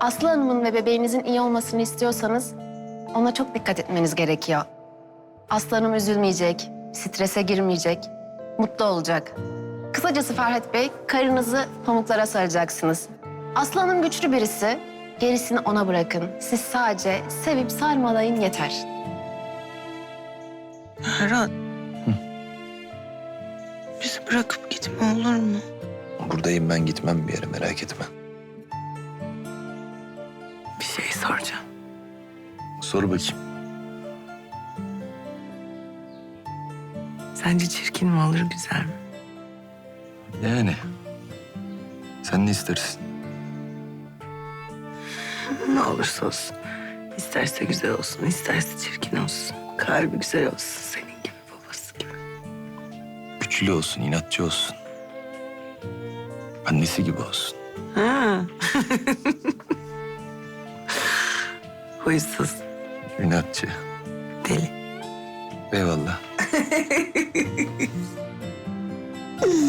Aslı Hanım'ın ve bebeğinizin iyi olmasını istiyorsanız ona çok dikkat etmeniz gerekiyor. Aslı Hanım üzülmeyecek, strese girmeyecek, mutlu olacak. Kısacası Ferhat Bey, karınızı pamuklara saracaksınız. Aslı Hanım güçlü birisi, gerisini ona bırakın. Siz sadece sevip sarmalayın yeter. Ferhat. Bizi bırakıp gitme olur mu? Buradayım ben gitmem bir yere merak etme. Bir şey soracağım. Sor bakayım. Sence çirkin mi olur güzel mi? Yani. Sen ne istersin? Ne olursa olsun. İsterse güzel olsun, isterse çirkin olsun. Kalbi güzel olsun senin gibi babası gibi. Güçlü olsun, inatçı olsun. Annesi gibi olsun. Ha. Huysuz, İnatçı. deli. Eyvallah.